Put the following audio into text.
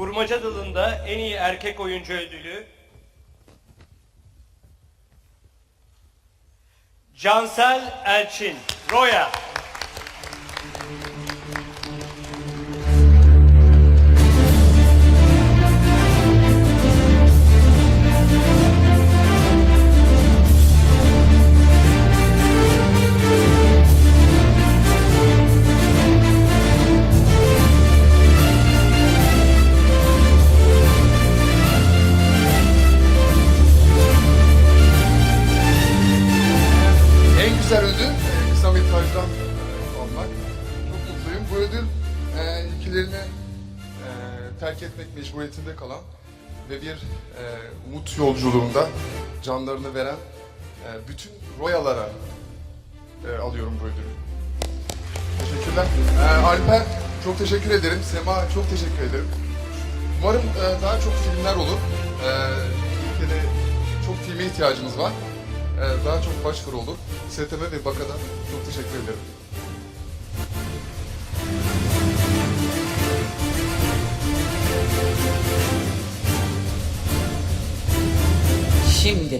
Kurmaca dalında en iyi erkek oyuncu ödülü Cansel Elçin, Roya. Güzel ödül e, kısa metrajdan e, almak. Çok mutluyum. Bu ödül e, ülkelerini e, terk etmek mecburiyetinde kalan ve bir e, umut yolculuğunda canlarını veren e, bütün royalara e, alıyorum bu ödülü. Teşekkürler. E, Alper çok teşekkür ederim. Sema çok teşekkür ederim. Umarım e, daha çok filmler olur. E, ülkede çok filme ihtiyacımız var. E, daha çok başvuru olur. STM ve BAKA'da çok teşekkür ederim. Şimdi